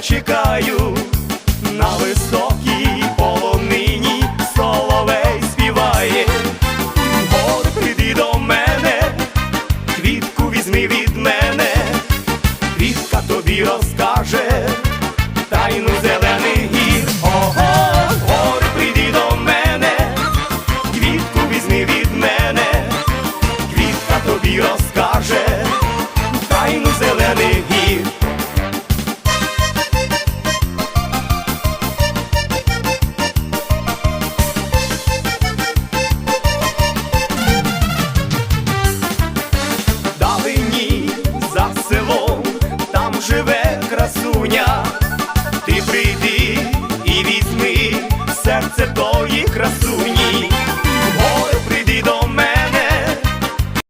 чекаю на високій полонині соловей співає. Горе, прийди до мене, квітку візьми від мене, квітка тобі розкаже тайну зелених гір. Ого, горе, прийди до мене, квітку візьми від мене, квітка тобі розкаже красуня, ти прийди.